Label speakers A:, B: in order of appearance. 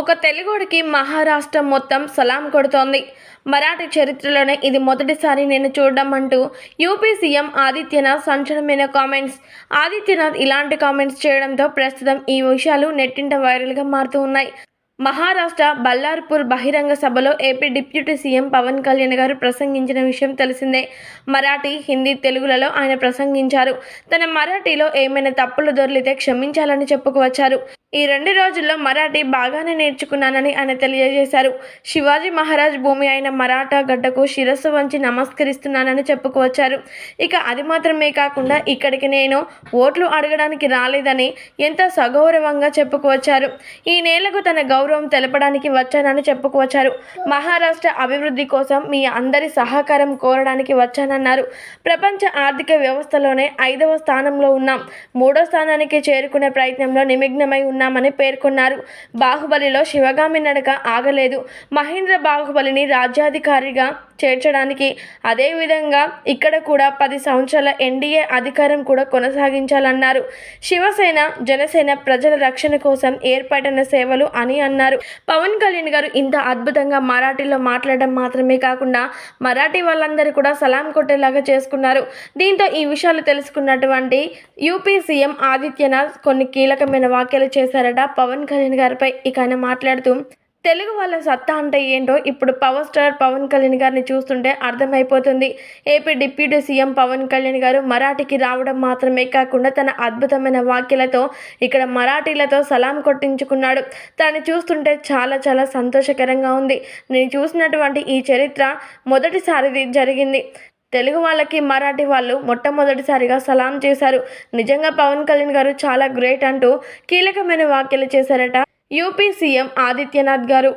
A: ఒక తెలుగుడికి మహారాష్ట్ర మొత్తం సలాం కొడుతోంది. మరాఠీ చరిత్రలోనే ఇది మొదటిసారి నేను చూడడం అంటూ యూపీ సీఎం ఆదిత్యనాథ్ సంచలనమైన కామెంట్స్. ఆదిత్యనాథ్ ఇలాంటి కామెంట్స్ చేయడంతో ప్రస్తుతం ఈ విషయాలు నెట్టింట వైరల్గా మారుతూ ఉన్నాయి. మహారాష్ట్ర బల్లార్పూర్ బహిరంగ సభలో AP deputy CM Pawan Kalyan గారు ప్రసంగించిన విషయం తెలిసిందే. మరాఠీ హిందీ తెలుగులలో ఆయన ప్రసంగించారు. తన మరాఠీలో ఏమైనా తప్పులు దొరికితే క్షమించాలని చెప్పుకువచ్చారు ఈ రెండు రోజుల్లో మరాఠీ బాగానే నేర్చుకున్నానని ఆయన తెలియజేశారు. శివాజీ మహారాజ్ భూమి అయిన మరాఠా గడ్డకు శిరస్సు వంచి నమస్కరిస్తున్నానని చెప్పుకువచ్చారు. ఇక అది మాత్రమే కాకుండా ఇక్కడికి నేను ఓట్లు అడగడానికి రాలేదని ఎంత సగౌరవంగా చెప్పుకువచ్చారు. ఈ నేలకు తన గౌరవం తెలపడానికి వచ్చానని చెప్పుకువచ్చారు. మహారాష్ట్ర అభివృద్ధి కోసం మీ అందరి సహకారం కోరడానికి వచ్చానన్నారు. ప్రపంచ ఆర్థిక వ్యవస్థలోనే ఐదవ స్థానంలో ఉన్నాం. మూడో స్థానానికి చేరుకునే ప్రయత్నంలో నిమగ్నమై ఉన్నామని పేర్కొన్నారు. బాహుబలిలో శివగామి నడక ఆగలేదు. మహేంద్ర బాహుబలిని రాజ్యాధికారిగా చేర్చడానికి. అదేవిధంగా ఇక్కడ కూడా పది సంవత్సరాల ఎన్డీఏ అధికారం కూడా కొనసాగించాలన్నారు. శివసేన జనసేన ప్రజల రక్షణ కోసం ఏర్పాటైన సేవలు అని అన్నారు. పవన్ కళ్యాణ్ గారు ఇంత అద్భుతంగా మరాఠీలో మాట్లాడడం మాత్రమే కాకుండా మరాఠీ వాళ్ళందరూ కూడా సలాం కొట్టేలాగా చేసుకున్నారు. దీంతో ఈ విషయాలు తెలుసుకున్నటువంటి యూపీ సీఎం ఆదిత్యనాథ్ కొన్ని కీలకమైన వ్యాఖ్యలు చేశారట పవన్ కళ్యాణ్ గారిపై. ఇక ఆయన మాట్లాడుతూ తెలుగు వాళ్ళ సత్తా అంటే ఏంటో ఇప్పుడు పవర్ స్టార్ పవన్ కళ్యాణ్ గారిని చూస్తుంటే అర్థమైపోతుంది. AP deputy CM Pawan Kalyan గారు మరాఠీకి రావడం మాత్రమే కాకుండా తన అద్భుతమైన వాక్యలతో ఇక్కడ మరాఠీలతో సలాం కొట్టించుకున్నాడు. తను చూస్తుంటే చాలా చాలా సంతోషకరంగా ఉంది. నేను చూసినటువంటి ఈ చరిత్ర మొదటిసారిది జరిగింది. తెలుగు వాళ్ళకి మరాఠీ వాళ్ళు మొట్టమొదటిసారిగా సలాం చేశారు. నిజంగా పవన్ కళ్యాణ్ గారు చాలా గ్రేట్ అంటూ కీలకమైన వ్యాఖ్యలు చేశారట. యూపీ సీఎం ఆదిత్యనాథ్ గారు.